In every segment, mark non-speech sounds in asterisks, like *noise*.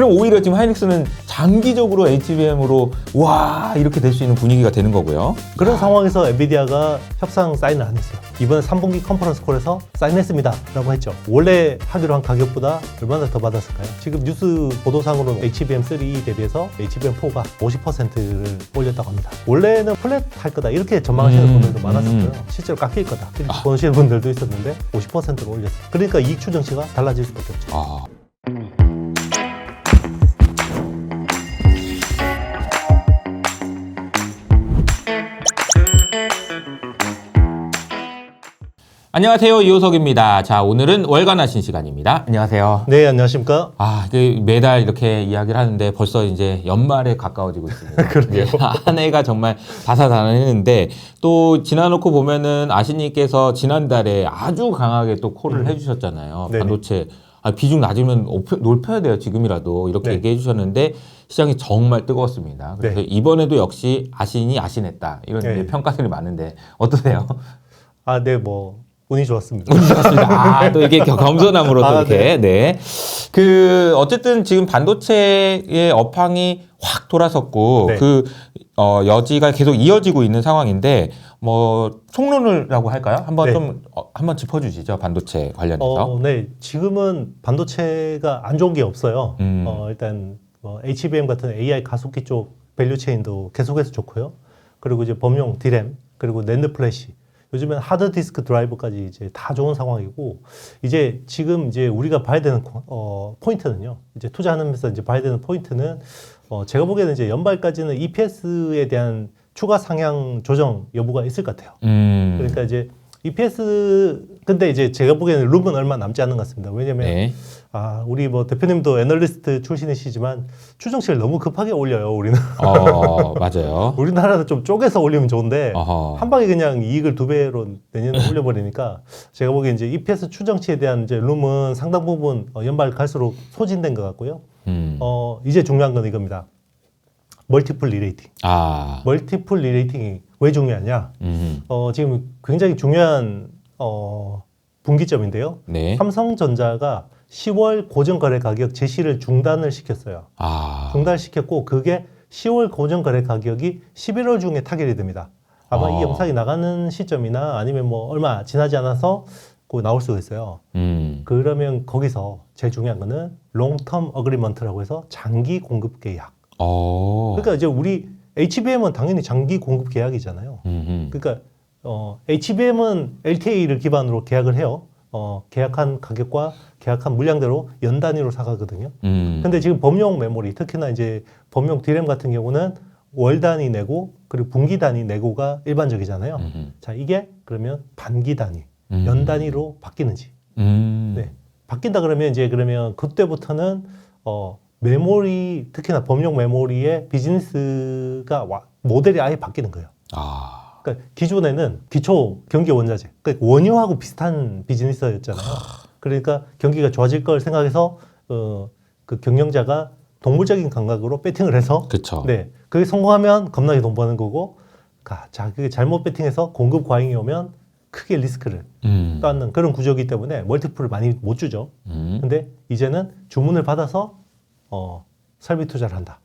그럼 오히려 지금 하이닉스는 장기적으로 HBM으로 와 이렇게 될 수 있는 분위기가 되는 거고요. 그런 상황에서 엔비디아가 협상 사인을 안 했어요. 이번에 3분기 컨퍼런스 콜에서 사인했습니다. 라고 했죠. 원래 하기로 한 가격보다 얼마나 더 받았을까요? 지금 뉴스 보도상으로는 HBM3 대비해서 HBM4가 50%를 올렸다고 합니다. 원래는 플랫 할 거다. 이렇게 전망하시는 음, 분들도 많았었고요. 음. 실제로 깎일 거다. 이렇게 보시는 분들도 있었는데 50%를 올렸어요. 그러니까 이익 추정치가 달라질 수밖에 없죠. 아. 안녕하세요 이호석입니다. 자 오늘은 월간 하신 시간입니다. 안녕하세요. 네, 안녕하십니까? 아, 그 매달 이렇게 이야기를 하는데 벌써 이제 연말에 가까워지고 있습니다. *laughs* 그러게요. 이제 한 해가 정말 다사다난했는데 또 지나놓고 보면은 아신님께서 지난달에 아주 강하게 또 콜을 해주셨잖아요. 음. 네네. 반도체 아, 비중 낮으면 높여, 높여야 돼요 지금이라도 이렇게 네. 얘기해 주셨는데 시장이 정말 뜨거웠습니다. 그래서 네. 이번에도 역시 아신이 아신했다 이런 네. 평가들이 많은데 어떠세요? 아, 네, 뭐 운이 좋았습니다. 좋습니다. 아, 또 이게 겸- 겸손함으로 또 아, 이렇게. 네. 그, 어쨌든 지금 반도체의 업황이 확 돌아섰고, 네. 그, 어, 여지가 계속 이어지고 있는 상황인데, 뭐, 총론을라고 할까요? 한번 네. 좀, 어, 한번 짚어주시죠. 반도체 관련해서. 어, 네. 지금은 반도체가 안 좋은 게 없어요. 음. 어, 일단 뭐 HBM 같은 AI 가속기 쪽 밸류 체인도 계속해서 좋고요. 그리고 이제 범용 디램 그리고 낸드 플래시 요즘엔 하드 디스크 드라이브까지 이제 다 좋은 상황이고 이제 지금 이제 우리가 봐야 되는 코- 어, 포인트는요. 이제 투자하면서 이제 봐야 되는 포인트는 어, 제가 보기에는 이제 연말까지는 EPS에 대한 추가 상향 조정 여부가 있을 것 같아요. 음. 그러니까 이제 EPS 근데 이제 제가 보기에는 룸은 얼마 남지 않는 것 같습니다. 왜냐면 네. 아 우리 뭐 대표님도 애널리스트 출신이시지만 추정치를 너무 급하게 올려요. 우리는 어, 맞아요. *laughs* 우리나라는 좀 쪼개서 올리면 좋은데 어허. 한 방에 그냥 이익을 두 배로 내년에 *laughs* 올려 버리니까 제가 보기엔 이제 EPS 추정치에 대한 이제 룸은 상당 부분 어, 연말 갈수록 소진된 것 같고요. 음. 어 이제 중요한 건 이겁니다. 멀티플 리레이팅. 아. 멀티플 리레이팅이 왜 중요하냐? 음. 어, 지금 굉장히 중요한 어, 분기점인데요. 네. 삼성전자가 10월 고정거래 가격 제시를 중단을 시켰어요. 아. 중단시켰고 그게 10월 고정거래 가격이 11월 중에 타결이 됩니다. 아마 어. 이 영상이 나가는 시점이나 아니면 뭐 얼마 지나지 않아서 그 나올 수가 있어요. 음. 그러면 거기서 제일 중요한 거는 롱텀 어그리먼트라고 해서 장기 공급 계약. 어. 그러니까 이제 우리 HBM은 당연히 장기 공급 계약이잖아요. 음. 그러니까 어, HBM은 LTA를 기반으로 계약을 해요. 어, 계약한 가격과 계약한 물량대로 연 단위로 사가거든요. 음. 근데 지금 범용 메모리, 특히나 이제 범용 디램 같은 경우는 월 단위 내고 그리고 분기 단위 내고가 일반적이잖아요. 음. 자, 이게 그러면 반기 단위, 음. 연 단위로 바뀌는지. 음. 네. 바뀐다 그러면 이제 그러면 그때부터는 어, 메모리, 특히나 범용 메모리의 비즈니스가 와- 모델이 아예 바뀌는 거예요. 아. 그러니까 기존에는 기초 경기 원자재, 그러니까 원유하고 비슷한 비즈니스였잖아요. 그러니까 경기가 좋아질 걸 생각해서 어, 그 경영자가 동물적인 감각으로 배팅을 해서 그쵸. 네 그게 성공하면 겁나게 돈 버는 거고, 가- 자 그게 잘못 배팅해서 공급 과잉이 오면 크게 리스크를 음. 떠안는 그런 구조이기 때문에 멀티플을 많이 못 주죠. 음. 근데 이제는 주문을 받아서 어, 설비 투자를 한다.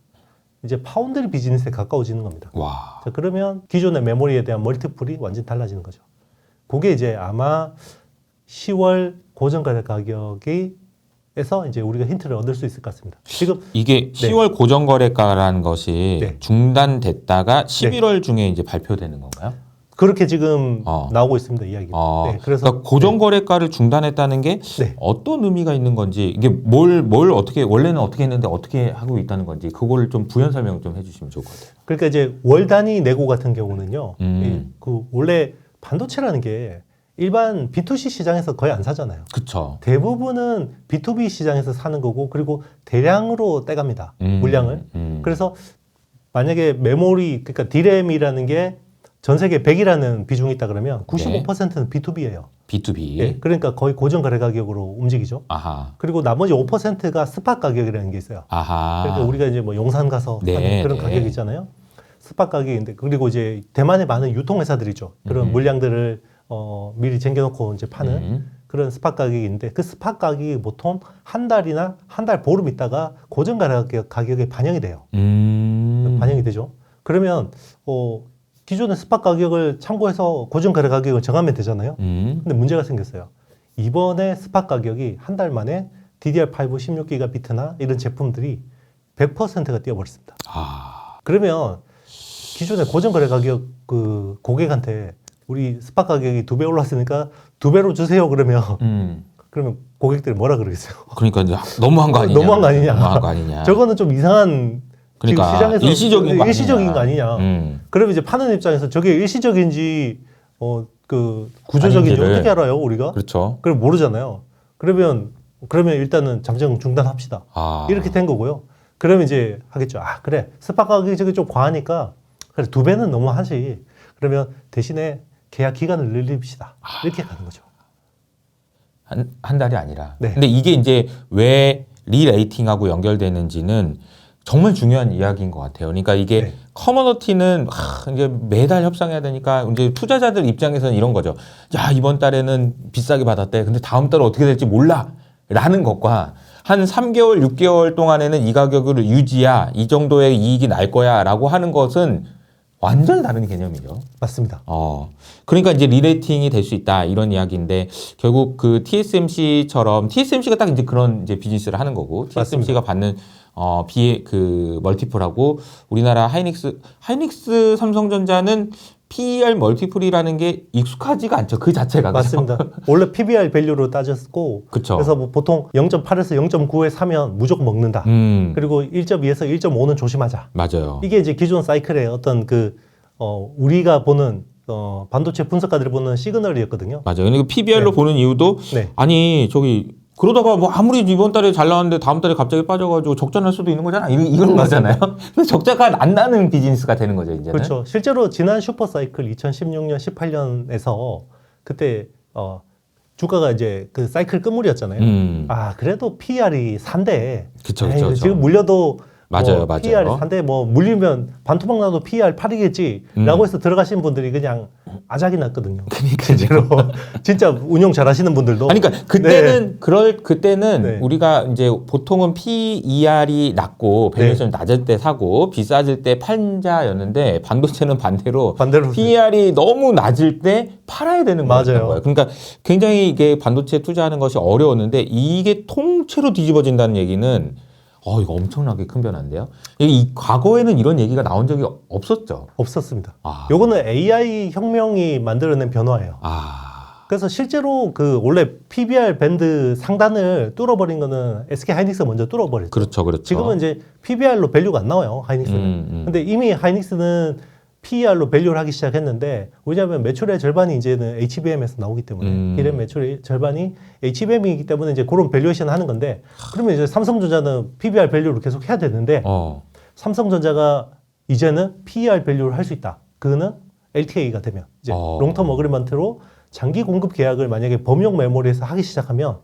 이제 파운드리 비즈니스에 가까워지는 겁니다. 와. 자, 그러면 기존의 메모리에 대한 멀티플이 완전히 달라지는 거죠. 그게 이제 아마 10월 고정거래 가격이 에서 이제 우리가 힌트를 얻을 수 있을 것 같습니다. 지금 이게 10월 고정거래가라는 것이 네. 중단됐다가 11월 중에 이제 발표되는 건가요? 그렇게 지금 어. 나오고 있습니다 이야기가. 어, 네, 그래서 그러니까 고정 거래가를 중단했다는 게 네. 어떤 의미가 있는 건지 이게 뭘 뭘 어떻게 원래는 어떻게 했는데 어떻게 하고 있다는 건지 그걸 좀 부연 설명 좀 해주시면 좋을 것 같아요. 그러니까 이제 월 단위 내고 같은 경우는요. 음. 이, 그 원래 반도체라는 게 일반 B2C 시장에서 거의 안 사잖아요. 그쵸. 대부분은 B2B 시장에서 사는 거고 그리고 대량으로 떼갑니다. 음, 물량을. 음. 그래서 만약에 메모리 그러니까 디램이라는 게 전 세계 100이라는 비중이 있다 그러면 95%는 B2B예요. B2B. 예, 그러니까 거의 고정 거래 가격으로 움직이죠. 아하. 그리고 나머지 5%가 스팟 가격이라는 게 있어요. 아하. 그러니까 우리가 이제 뭐 용산 가서 네, 하는 그런 네. 가격이 있잖아요. 스팟 가격인데 그리고 이제 대만에 많은 유통 회사들이죠. 그런 음. 물량들을 어, 미리 쟁겨놓고 이제 파는 음. 그런 스팟 가격인데 그 스팟 가격이 보통 한 달이나 한 달 보름 있다가 고정 가격 가격에 반영이 돼요. 음. 반영이 되죠. 그러면 어, 기존의 스팟 가격을 참고해서 고정 거래 가격을 정하면 되잖아요. 음. 근데 문제가 생겼어요. 이번에 스팟 가격이 한 달 만에 DDR5 16기가비트나 이런 제품들이 100%가 뛰어버렸습니다. 아. 그러면 기존의 고정 거래 가격 그 고객한테 우리 스팟 가격이 두 배 올랐으니까 두 배로 주세요 그러면 음. 그러면 고객들이 뭐라 그러겠어요? 그러니까 이제 너무한 거 아니냐? 너무한 거 아니냐? 너무한 거 아니냐? 저거는 좀 이상한 그러니까 시장에서 일시적인 거 일시적인 아니냐? 거 아니냐? 음. 그러면 이제 파는 입장에서 저게 일시적인지 어 그 구조적인지 아닌지를. 어떻게 알아요 우리가? 그렇죠. 그걸 모르잖아요. 그러면 그러면 일단은 잠정 중단합시다. 아. 이렇게 된 거고요. 그러면 이제 하겠죠. 아 그래 스파 가격이 저게 좀 과하니까 그래 두 배는 너무 하지. 그러면 대신에 계약 기간을 늘립시다. 이렇게 가는 거죠. 한, 한 달이 아니라. 네. 근데 이게 이제 왜 리레이팅하고 연결되는지는 정말 중요한 이야기인 것 같아요. 그러니까 이게 네. 커머너티는 하, 이제 매달 협상해야 되니까 이제 투자자들 입장에서는 이런 거죠. 야 이번 달에는 비싸게 받았대. 근데 다음 달은 어떻게 될지 몰라. 라는 것과 한 3개월, 6개월 동안에는 이 가격을 유지야. 이 정도의 이익이 날 거야. 라고 하는 것은 완전히 다른 개념이죠. 맞습니다. 어, 그러니까 이제 리레이팅이 될 수 있다 이런 이야기인데 결국 그 TSMC처럼 TSMC가 딱 이제 그런 이제 비즈니스를 하는 거고 TSMC가 받는 어 비의 그 멀티플하고 우리나라 하이닉스 하이닉스 삼성전자는 PER 멀티플이라는 게 익숙하지가 않죠 그 자체가? 맞습니다. 원래 PBR 밸류로 따졌고 그쵸. 그래서 뭐 보통 0.8에서 0.9에 사면 무조건 먹는다. 음 그리고 1.2에서 1.5는 조심하자. 맞아요. 이게 이제 기존 사이클의 어떤 그 어, 우리가 보는 어, 반도체 분석가들이 보는 시그널이었거든요. 맞아요. 그러니까 PBR로 네. 보는 이유도 네. 아니 저기 그러다가 뭐 아무리 이번 달에 잘 나왔는데 다음 달에 갑자기 빠져가지고 적자 날 수도 있는 거잖아. 이, 이런 거잖아요. *laughs* 근데 적자가 안 나는 비즈니스가 되는 거죠 이제는. 그렇죠. 실제로 지난 슈퍼 사이클 2016년, 18년에서 그때 어, 주가가 이제 그 사이클 끝물이었잖아요. 음. 아 그래도 PR이 3대. 그쵸, 그쵸, 그쵸. 지금 물려도 맞아요, 뭐 맞아요. PR이 3대 뭐 물리면 반토막 나도 PR 8이겠지라고 해서 들어가신 분들이 그냥 아작이 났거든요. *laughs* 음. 그러니까 실제로 진짜 운용 잘하시는 분들도. 아니, 그러니까 그때는 그럴 그때는 네. 우리가 이제 보통은 PER이 낮고 네. 밸류에이션이 낮을 때 사고 비싸질 때 판자였는데 반도체는 반대로 반대로 PER이 너무 낮을 때 팔아야 되는 맞아요. 거예요. 그러니까 굉장히 이게 반도체 투자하는 것이 어려웠는데 이게 통째로 뒤집어진다는 얘기는 어 이거 엄청나게 큰 변화인데요. 이, 이 과거에는 이런 얘기가 나온 적이 없었죠. 없었습니다. 아, 요거는 AI 혁명이 만들어낸 변화예요. 아, 그래서 실제로 그 원래 PBR 밴드 상단을 뚫어버린 거는 SK 하이닉스가 먼저 뚫어버렸죠. 그렇죠, 그렇죠. 지금은 이제 PBR로 밸류가 안 나와요, 하이닉스는. 음, 음. 근데 이미 하이닉스는 PER로 밸류를 하기 시작했는데 왜냐하면 매출의 절반이 이제는 HBM에서 나오기 때문에 음. 이런 매출의 절반이 HBM이기 때문에 이제 그런 밸류에이션 하는 건데 그러면 이제 삼성전자는 PBR 밸류를 계속 해야 되는데 어, 삼성전자가 이제는 PER 밸류를 할 수 있다. 그거는 LTA가 되면 이제 어. 롱텀 어그리먼트로 장기 공급 계약을 만약에 범용 메모리에서 하기 시작하면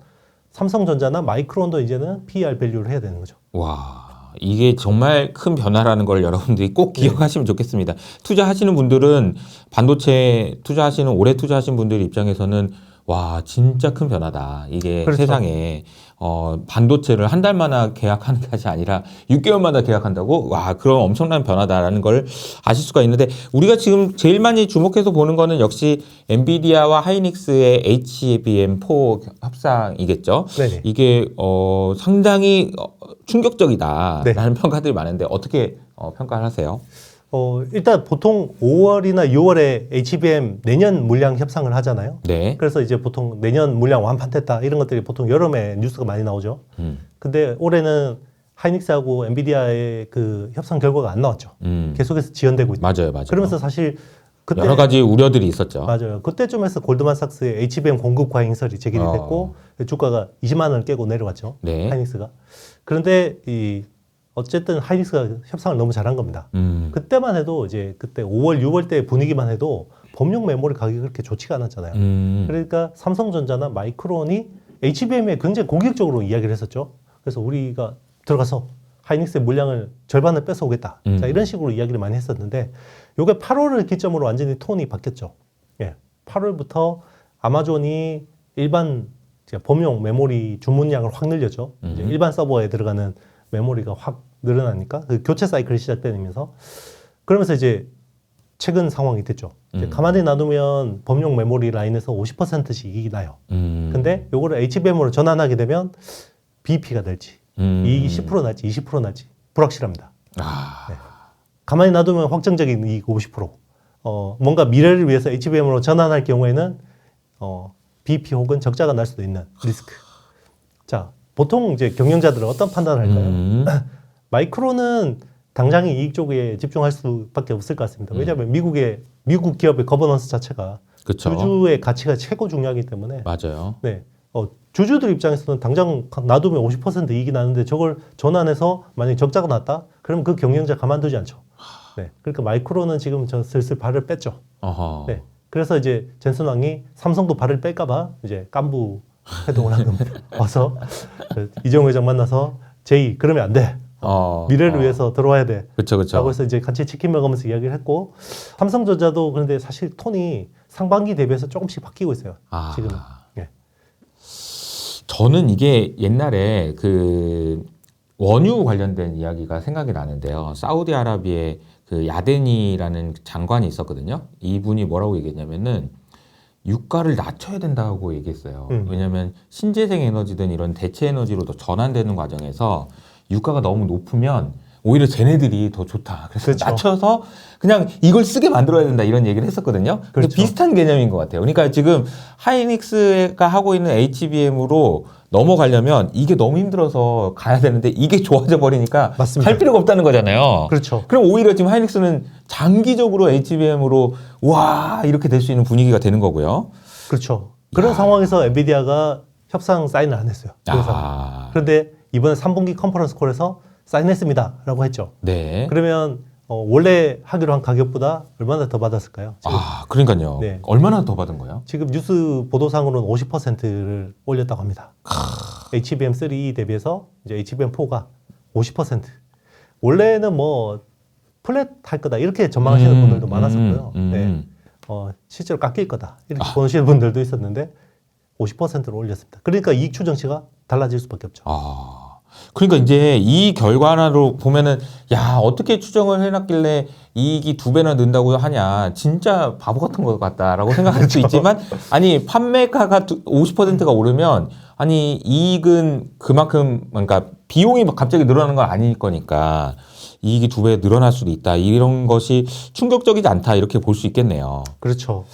삼성전자나 마이크론도 이제는 PER 밸류를 해야 되는 거죠. 와. 이게 정말 큰 변화라는 걸 여러분들이 꼭 네. 기억하시면 좋겠습니다. 투자하시는 분들은 반도체 투자하시는 오래 투자하신 분들 입장에서는 와 진짜 큰 변화다. 이게 그렇죠. 세상에 어, 반도체를 한 달마다 계약하는 것이 아니라 6개월마다 계약한다고 와 그런 엄청난 변화다라는 걸 아실 수가 있는데 우리가 지금 제일 많이 주목해서 보는 거는 역시 엔비디아와 하이닉스의 HBM4 협상이겠죠. 네네. 이게 어, 상당히 어, 충격적이다라는 네. 평가들이 많은데 어떻게 어, 평가를 하세요? 어, 일단 보통 5월이나 6월에 HBM 내년 물량 협상을 하잖아요. 네. 그래서 이제 보통 내년 물량 완판됐다 이런 것들이 보통 여름에 뉴스가 많이 나오죠. 음, 근데 올해는 하이닉스하고 엔비디아의 그 협상 결과가 안 나왔죠. 음. 계속해서 지연되고 있다. 맞아요, 맞아요. 그러면서 사실 그때 여러 가지 우려들이 있었죠. 맞아요. 그때쯤에서 골드만삭스의 HBM 공급 과잉설이 제기를 어. 됐고 주가가 20만 원을 깨고 내려갔죠. 네. 하이닉스가. 그런데 이 어쨌든 하이닉스가 협상을 너무 잘한 겁니다. 음, 그때만 해도 이제 그때 5월, 6월 때 분위기만 해도 범용 메모리 가격이 그렇게 좋지가 않았잖아요. 음, 그러니까 삼성전자나 마이크론이 HBM에 굉장히 공격적으로 이야기를 했었죠. 그래서 우리가 들어가서 하이닉스의 물량을 절반을 뺏어오겠다. 음. 자, 이런 식으로 이야기를 많이 했었는데 요게 8월을 기점으로 완전히 톤이 바뀌었죠. 예. 8월부터 아마존이 일반 이제 범용 메모리 주문량을 확 늘렸죠. 이제 음. 일반 서버에 들어가는 메모리가 확 늘어나니까 그 교체 사이클이 시작되면서 그러면서 이제 최근 상황이 됐죠. 음. 가만히 놔두면 범용 메모리 라인에서 50%씩 이익이 나요. 음. 근데 요거를 HBM으로 전환하게 되면 BP가 될지 음. 이익이 10% 날지 20% 날지 불확실합니다. 아. 가만히 놔두면 확정적인 이익 50%. 어, 뭔가 미래를 위해서 HBM으로 전환할 경우에는 어, BP 혹은 적자가 날 수도 있는 리스크. 자, 보통 이제 경영자들은 어떤 판단을 할까요? 음. *clears throat* 마이크로는 당장의 이익 쪽에 집중할 수밖에 없을 것 음. 같습니다. 왜냐하면 미국의 미국 기업의 거버넌스 자체가 그렇죠. 주주의 가치가 최고 중요하기 때문에 맞아요. 네. 어, 주주들 입장에서는 당장 놔두면 50% 이익이 나는데 저걸 전환해서 만약에 적자가 났다? 그러면 그 경영자 가만두지 않죠. 네. 그러니까 마이크로는 지금 저 슬슬 발을 뺐죠. 어허. 네. 그래서 이제 젠슨 왕이 삼성도 발을 뺄까봐 이제 깐부 *laughs* 해동을 한 겁니다. 와서 그 이재용 회장 만나서 제이 그러면 안 돼. 어. 미래를 어. 위해서 들어와야 돼. 그렇죠, 라고 그렇죠. 해서 이제 같이 치킨 먹으면서 이야기를 했고 삼성전자도 그런데 사실 톤이 상반기 대비해서 조금씩 바뀌고 있어요. 아. 지금. 예. 저는 이게 옛날에 그 원유 관련된 이야기가 생각이 나는데요. 사우디아라비아의 그 야데니라는 장관이 있었거든요. 이분이 뭐라고 얘기했냐면은 유가를 낮춰야 된다고 얘기했어요. 음. 왜냐하면 신재생 에너지든 이런 대체 에너지로 더 전환되는 과정에서 유가가 너무 높으면 오히려 쟤네들이 더 좋다. 그래서 그렇죠. 낮춰서 그냥 이걸 쓰게 만들어야 된다 이런 얘기를 했었거든요. 그렇죠. 비슷한 개념인 것 같아요. 그러니까 지금 하이닉스가 하고 있는 HBM으로 넘어가려면 이게 너무 힘들어서 가야 되는데 이게 좋아져 버리니까 맞습니다. 갈 필요가 없다는 거잖아요. 그렇죠. 그럼 오히려 지금 하이닉스는 장기적으로 HBM으로 와 이렇게 될 수 있는 분위기가 되는 거고요. 그렇죠. 그런 야. 상황에서 엔비디아가 협상 사인을 안 했어요. 그래서 아, 그런데 이번에 3분기 컨퍼런스 콜에서 사인했습니다 라고 했죠. 네. 그러면 어, 원래 하기로 한 가격보다 얼마나 더 받았을까요? 지금, 아, 그러니까요. 네. 얼마나 더 받은 거예요? 지금 뉴스 보도상으로는 50%를 올렸다고 합니다. HBM3 대비해서 이제 HBM4가 50%. 원래는 뭐 플랫 할 거다 이렇게 전망하시는 음, 분들도 많았었고요. 음, 음. 네. 어, 실제로 깎일 거다 이렇게 아. 보시는 분들도 있었는데 50%로 올렸습니다. 그러니까 이익 추정치가 달라질 수밖에 없죠. 아, 그러니까 이제 이 결과로 보면은 야 어떻게 추정을 해놨길래 이익이 두 배나 는다고 하냐 진짜 바보 같은 것 같다라고 생각할 수 있지만 아니 판매가가 50%가 오르면 아니 이익은 그만큼 그러니까 비용이 막 갑자기 늘어나는 건 아닐 거니까 이익이 두 배 늘어날 수도 있다 이런 것이 충격적이지 않다 이렇게 볼 수 있겠네요. 그렇죠.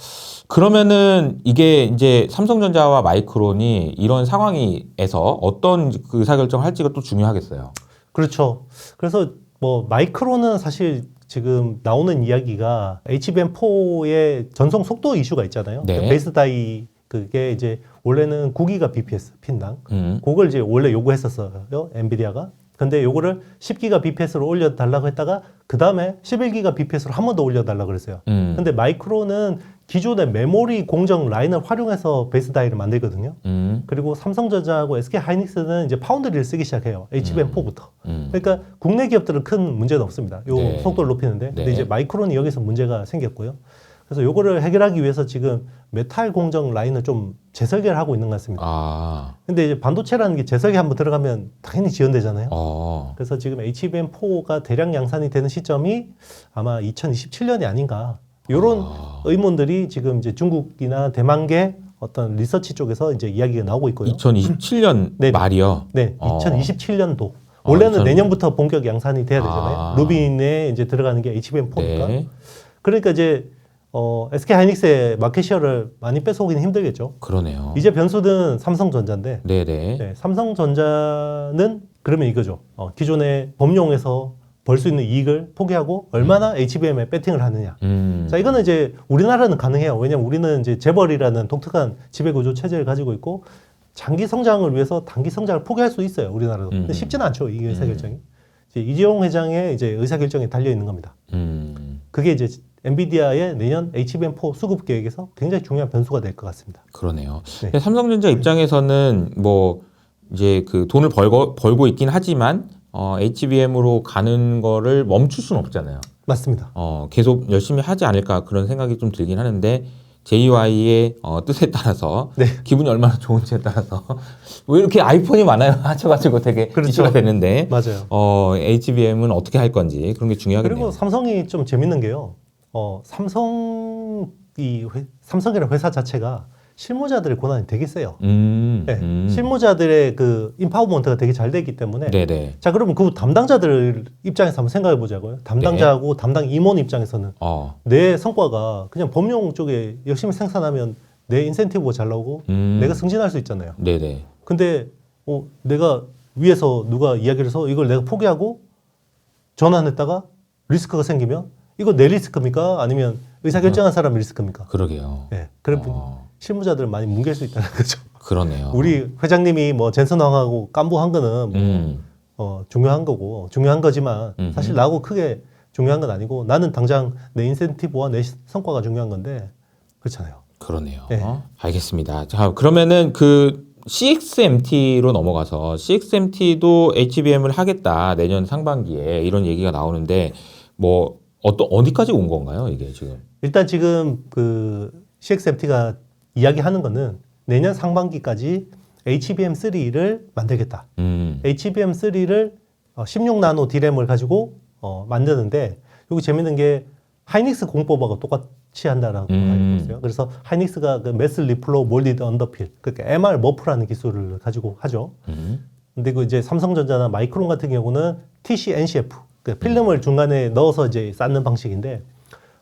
그러면은 이게 이제 삼성전자와 마이크론이 이런 상황에서 어떤 그 의사결정을 할지가 또 중요하겠어요. 그렇죠. 그래서 뭐 마이크로는 사실 지금 나오는 이야기가 HBM4의 전송 속도 이슈가 있잖아요. 네. 베이스 다이 그게 이제 원래는 9기가 BPS 핀당 음. 그걸 이제 원래 요구했었어요. 엔비디아가. 근데 요거를 10기가 BPS로 올려달라고 했다가 그 다음에 11기가 BPS로 한 번 더 올려달라고 그랬어요. 음. 근데 마이크로는 기존의 메모리 공정 라인을 활용해서 베이스 다이를 만들거든요. 음. 그리고 삼성전자하고 SK 하이닉스는 이제 파운드리를 쓰기 시작해요. HBM4부터. 음. 그러니까 국내 기업들은 큰 문제는 없습니다. 요 네. 속도를 높이는데. 근데 네. 이제 마이크론이 여기서 문제가 생겼고요. 그래서 요거를 해결하기 위해서 지금 메탈 공정 라인을 좀 재설계를 하고 있는 것 같습니다. 아. 근데 이제 반도체라는 게 재설계 한번 들어가면 당연히 지연되잖아요. 어. 그래서 지금 HBM4가 대량 양산이 되는 시점이 아마 2027년이 아닌가. 요런 아. 의문들이 지금 이제 중국이나 대만계 어떤 리서치 쪽에서 이제 이야기가 나오고 있고요. 2027년 네. 말이요. 네, 어. 2027년도. 아, 원래는 2000 내년부터 본격 양산이 돼야 되잖아요. 아. 루빈에 이제 들어가는 게 HBM4니까. 네. 그러니까 이제 어, SK 하이닉스의 마켓시어를 많이 뺏어오기는 힘들겠죠. 그러네요. 이제 변수는 삼성전자인데, 네네. 네, 삼성전자는 그러면 이거죠. 어, 기존의 범용에서 벌 수 있는 이익을 포기하고 얼마나 HBM에 배팅을 하느냐. 음. 자, 이거는 이제 우리나라는 가능해요. 왜냐면 우리는 이제 재벌이라는 독특한 지배구조 체제를 가지고 있고 장기 성장을 위해서 단기 성장을 포기할 수 있어요. 우리나라도. 근데 음. 쉽지는 않죠. 이 의사결정이. 이제 이재용 회장의 이제 의사결정이 달려 있는 겁니다. 음. 그게 이제 엔비디아의 내년 HBM4 수급 계획에서 굉장히 중요한 변수가 될 것 같습니다. 그러네요. 네. 삼성전자 입장에서는 뭐 이제 그 돈을 벌고 벌고 있긴 하지만 어, HBM으로 가는 거를 멈출 수는 없잖아요. 맞습니다. 어, 계속 열심히 하지 않을까 그런 생각이 좀 들긴 하는데 JY의 어, 뜻에 따라서 *laughs* 네. 기분이 얼마나 좋은지에 따라서 *laughs* 왜 이렇게 아이폰이 많아요 *laughs* 하셔가지고 되게 그렇죠. 이슈가 되는데 맞아요. 어, HBM은 어떻게 할 건지 그런 게 중요하겠네요. 그리고 삼성이 좀 재밌는 게요. 어, 삼성 이 회, 삼성이라는 회사 자체가 실무자들의 권한이 되게 세요. 음, 네, 음. 실무자들의 그 인파워먼트가 되게 잘 되기 때문에 네네. 자 그러면 그 담당자들 입장에서 한번 생각해 보자고요. 담당자하고 네. 담당 임원 입장에서는 어, 내 성과가 그냥 범용 쪽에 열심히 생산하면 내 인센티브가 잘 나오고 음. 내가 승진할 수 있잖아요. 네네. 근데 어, 내가 위에서 누가 이야기를 해서 이걸 내가 포기하고 전환했다가 리스크가 생기면 이거 내 리스크입니까? 아니면 의사 결정한 사람 리스크입니까? 그러게요. 예. 그래 어, 실무자들을 많이 뭉갤 수 있다는 *laughs* 거죠. 그러네요. 우리 회장님이 뭐 젠슨왕하고 깜부한 거는 뭐 음, 어, 중요한 거고 중요한 거지만 음흠. 사실 나하고 크게 중요한 건 아니고 나는 당장 내 인센티브와 내 시- 성과가 중요한 건데 그렇잖아요. 그러네요. 네. 알겠습니다. 자, 그러면은 그 CXMT로 넘어가서 CXMT도 HBM을 하겠다 내년 상반기에 이런 얘기가 나오는데 뭐 어떤 어디까지 온 건가요 이게 지금? 일단 지금 그 CXMT가 이야기하는 거는 내년 상반기까지 HBM3를 만들겠다. 음, HBM3를 16나노 디램을 가지고 어, 만드는데 여기 재밌는 게 하이닉스 공법하고 똑같이 한다라고 음. 알고 있어요. 그래서 하이닉스가 그 메스 리플로 몰디드 언더필 그러니까 MR 머프라는 기술을 가지고 하죠. 음, 근데 그 이제 삼성전자나 마이크론 같은 경우는 TC NCF 그 필름을 중간에 넣어서 이제 쌓는 방식인데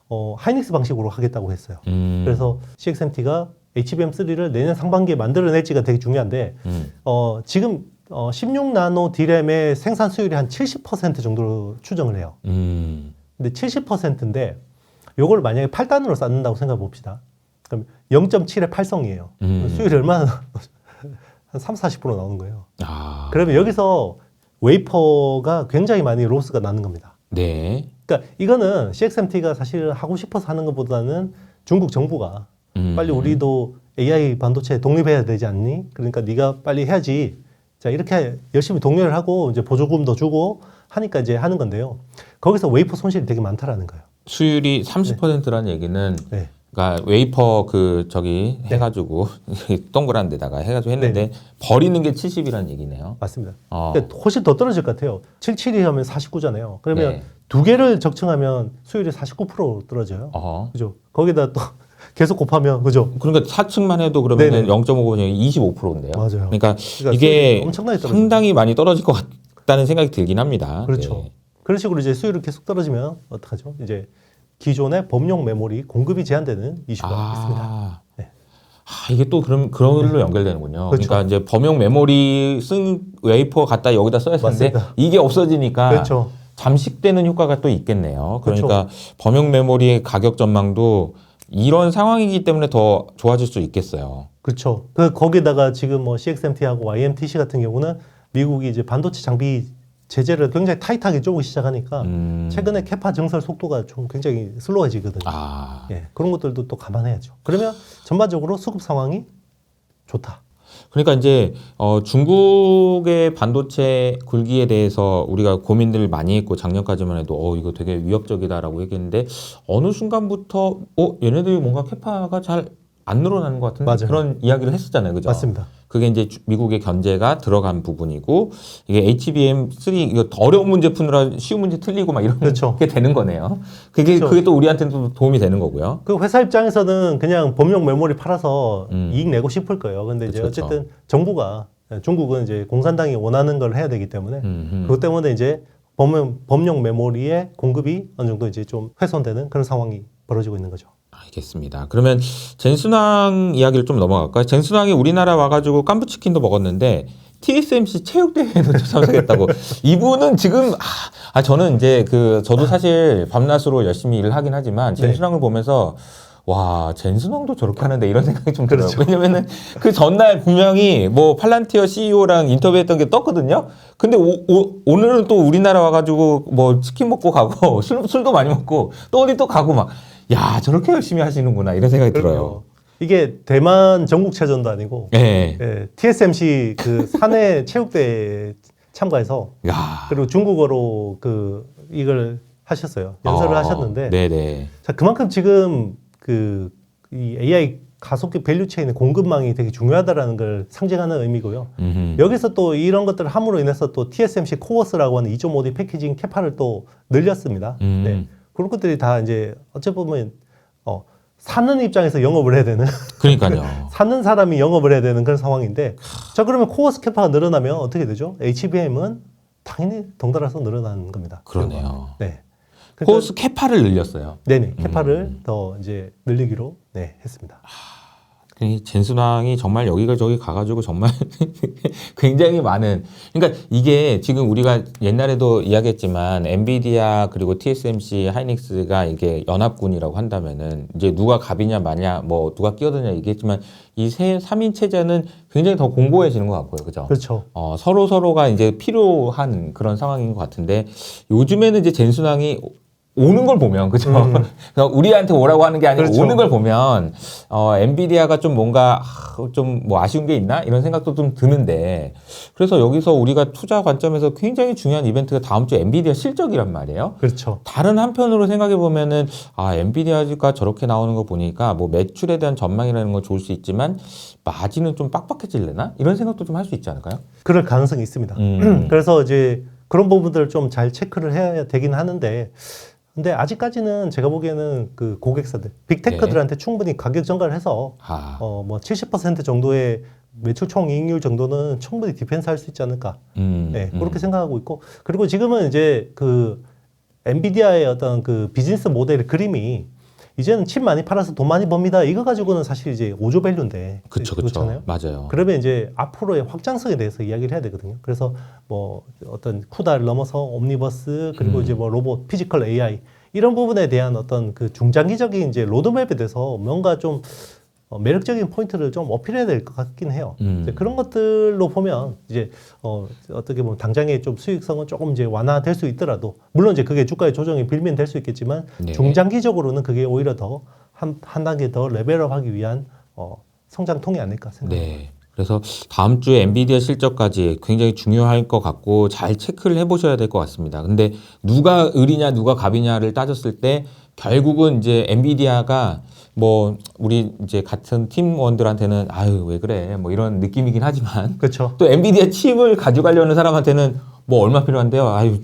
어, 하이닉스 방식으로 하겠다고 했어요. 음, 그래서 CXMT가 HBM3를 내년 상반기에 만들어낼지가 되게 중요한데 음, 어, 지금 어, 16나노 디램의 생산 수율이 한 70% 정도로 추정을 해요. 음, 근데 70%인데 요걸 만약에 8단으로 쌓는다고 생각해 봅시다. 그럼 0.7의 8성이에요. 음. 수율이 얼마나 *laughs* 한 3, 40% 나오는 거예요. 아, 그러면 여기서 웨이퍼가 굉장히 많이 로스가 나는 겁니다. 네, 그러니까 이거는 CXMT가 사실 하고 싶어서 하는 것보다는 중국 정부가 음, 빨리 우리도 AI 반도체 독립해야 되지 않니? 그러니까 네가 빨리 해야지. 자 이렇게 열심히 독려를 하고 이제 보조금도 주고 하니까 이제 하는 건데요. 거기서 웨이퍼 손실이 되게 많다라는 거예요. 수율이 30%라는 얘기는 네. 그러니까 웨이퍼 그 저기 해가지고 *laughs* 동그란 데다가 해가지고 했는데 버리는 게 70이라는 얘기네요. 맞습니다. 어, 그러니까 훨씬 더 떨어질 것 같아요. 77이 하면 49잖아요. 그러면 네. 두 개를 적층하면 수율이 49% 떨어져요. 어허. 그죠? 거기다 또 계속 곱하면 그죠? 그러니까 4층만 해도 그러면 네네. 0.5분이 25%인데요. 맞아요. 그러니까 그러니까 이게 엄청나게. 상당히 많이 떨어질 것 같다는 생각이 들긴 합니다. 그렇죠. 네. 그런 식으로 이제 수율이 계속 떨어지면 어떡하죠? 이제 기존의 범용 메모리 공급이 제한되는 이슈가 있습니다. 아, 네. 아, 이게 또 그럼 그걸로 연결되는군요. 그렇죠. 그러니까 이제 범용 메모리 쓴 웨이퍼 갖다 여기다 써야 되는데. 이게 없어지니까 그렇죠. 잠식되는 효과가 또 있겠네요. 그렇죠. 그러니까 범용 메모리의 가격 전망도 이런 상황이기 때문에 더 좋아질 수 있겠어요. 그렇죠. 그 거기다가 지금 뭐 CXMT하고 YMTC 같은 경우는 미국이 이제 반도체 장비 제재를 굉장히 타이트하게 쪼기 시작하니까 음. 최근에 캐파 증설 속도가 좀 굉장히 슬로워지거든요. 아. 예, 그런 것들도 또 감안해야죠. 그러면 전반적으로 수급 상황이 좋다. 그러니까 이제 어, 중국의 반도체 굴기에 대해서 우리가 고민들을 많이 했고 작년까지만 해도 어 이거 되게 위협적이다라고 얘기했는데 어느 순간부터 어 얘네들이 뭔가 캐파가 잘 안 늘어나는 것 맞아요. 그런 이야기를 했었잖아요, 그죠? 맞습니다. 그게 이제 주- 미국의 견제가 들어간 부분이고 이게 HBM3 이거 어려운 문제 푸느라 쉬운 문제 틀리고 막 이런 그렇죠. 게 되는 거네요. 그게 그렇죠. 그게 또 우리한테도 도움이 되는 거고요. 그 회사 입장에서는 그냥 범용 메모리 팔아서 음. 이익 내고 싶을 거예요. 근데 이제 그렇죠, 어쨌든 정부가 중국은 이제 공산당이 원하는 걸 해야 되기 때문에 음, 그것 때문에 이제 범용, 범용 메모리의 공급이 어느 정도 이제 좀 훼손되는 그런 상황이 벌어지고 있는 거죠. 알겠습니다. 그러면 젠순왕 이야기를 좀 넘어갈까요? 젠순왕이 우리나라 와가지고 깐부치킨도 먹었는데 TSMC 체육대회에도 *laughs* 참석했다고. 이분은 지금 아, 아, 저는 이제 그 저도 사실 밤낮으로 열심히 일을 하긴 하지만 네. 젠순왕을 보면서 와 젠순왕도 저렇게 하는데 이런 생각이 좀 들어요. 그렇죠. 왜냐면은 그 전날 분명히 뭐 팔란티어 CEO랑 인터뷰했던 게 떴거든요. 근데 오, 오, 오늘은 또 우리나라 와가지고 뭐 치킨 먹고 가고 *laughs* 술, 술도 많이 먹고 또 어디 또 가고 막. 야 저렇게 열심히 하시는구나 이런 생각이 들어요. 이게 대만 전국체전도 아니고 예. 예, TSMC 그 사내 *laughs* 체육대회 참가해서 야. 그리고 중국어로 그 이걸 하셨어요. 연설을 어, 하셨는데 네네. 자 그만큼 지금 그 이 AI 가속기 밸류 체인의 공급망이 되게 중요하다라는 걸 상징하는 의미고요. 음흠. 여기서 또 이런 것들을 함으로 인해서 또 TSMC 코어스라고 하는 2.5D 패키징 캐파를 또 늘렸습니다. 음. 네. 그런 것들이 다 이제 어찌 보면 어, 사는 입장에서 영업을 해야 되는 *laughs* 그러니까요. 사는 사람이 영업을 해야 되는 그런 상황인데 자 그러면 코어 스 캐파가 늘어나면 어떻게 되죠? HBM은 당연히 덩달아서 늘어나는 겁니다. 그러네요. 네. 그러니까 코스 캐파를 늘렸어요. 네네 캐파를 음. 더 이제 늘리기로 네 했습니다. 이 젠순왕이 정말 여기가 저기 가가지고 정말 *laughs* 굉장히 많은. 그러니까 이게 지금 우리가 옛날에도 이야기했지만 엔비디아 그리고 TSMC 하이닉스가 이게 연합군이라고 한다면은 이제 누가 갑이냐 마냐 뭐 누가 끼어드냐 얘기했지만 이세 3인 체제는 굉장히 더 공고해지는 것 같고요. 그죠? 그렇죠. 어, 서로 서로가 이제 필요한 그런 상황인 것 같은데 요즘에는 이제 젠순왕이 오는 걸 보면 그죠? 음. *laughs* 그러니까 우리한테 오라고 하는 게 아니라 그렇죠. 오는 걸 보면 어, 엔비디아가 좀 뭔가 좀 뭐 아쉬운 게 있나 이런 생각도 좀 드는데 그래서 여기서 우리가 투자 관점에서 굉장히 중요한 이벤트가 다음 주 엔비디아 실적이란 말이에요. 그렇죠. 다른 한편으로 생각해 보면은 아 엔비디아가 저렇게 나오는 거 보니까 뭐 매출에 대한 전망이라는 건 좋을 수 있지만 마진은 좀 빡빡해질려나 이런 생각도 좀 할 수 있지 않을까요? 그럴 가능성이 있습니다. 음. *clears throat* 그래서 이제 그런 부분들을 좀 잘 체크를 해야 되긴 하는데 근데 아직까지는 제가 보기에는 그 고객사들 빅테크들한테 충분히 가격 전가를 해서 아, 어뭐 70% 정도의 매출 총 이익률 정도는 충분히 디펜스 할 수 있지 않을까. 음, 네, 음. 그렇게 생각하고 있고 그리고 지금은 이제 그 엔비디아의 어떤 그 비즈니스 모델 그림이 이제는 칩 많이 팔아서 돈 많이 법니다. 이거 가지고는 사실 이제 5조 밸류인데 그쵸, 그렇잖아요. 그쵸. 맞아요. 그러면 이제 앞으로의 확장성에 대해서 이야기를 해야 되거든요. 그래서 뭐 어떤 쿠다를 넘어서 옴니버스 그리고 음. 이제 뭐 로봇, 피지컬 AI 이런 부분에 대한 어떤 그 중장기적인 이제 로드맵에 대해서 뭔가 좀 어, 매력적인 포인트를 좀 어필해야 될 것 같긴 해요. 음. 그런 것들로 보면 이제 어, 어떻게 보면 당장의 좀 수익성은 조금 이제 완화될 수 있더라도 물론 이제 그게 주가의 조정이 빌면 될 수 있겠지만 네. 중장기적으로는 그게 오히려 더한 한 단계 더 레벨업하기 위한 어, 성장통이 아닐까 생각합니다. 네. 그래서 다음 주에 엔비디아 실적까지 굉장히 중요할 것 같고 잘 체크를 해보셔야 될 것 같습니다. 근데 누가 을이냐 누가 갑이냐를 따졌을 때 결국은 이제 엔비디아가 뭐 우리 이제 같은 팀원들한테는 아유 왜 그래 뭐 이런 느낌이긴 하지만 그렇죠. 또 엔비디아 칩을 가져가려는 사람한테는 뭐 얼마 필요한데요? 아유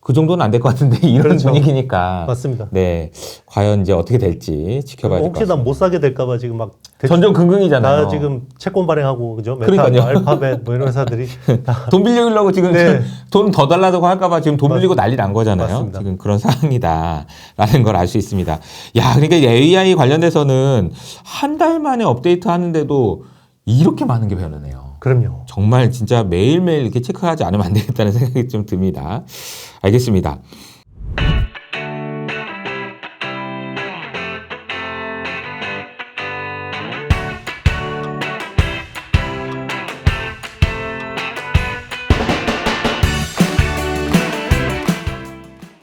그 정도는 안 될 것 같은데 *laughs* 이런 그렇죠. 분위기니까 맞습니다. 네 과연 이제 어떻게 될지 지켜봐야 될것 혹시. 난못 사게 될까봐 지금 막 대충 전전 긍긍이잖아요. 나 지금 채권 발행하고 그죠? 메타, 그러니까요. 알파벳 뭐 이런 회사들이 *laughs* 다돈 빌려주려고 지금 네. *laughs* 돈더 달라고 할까봐 지금 돈 빌리고 난리 난 거잖아요. 맞습니다. 지금 그런 상황이다라는 걸 알 수 있습니다. 야, 그러니까 AI 관련돼서는 한 달 만에 업데이트 하는데도 이렇게 많은 게 변하네요. 그럼요. 정말 진짜 매일매일 이렇게 체크하지 않으면 안 되겠다는 *laughs* 생각이 좀 듭니다. 알겠습니다.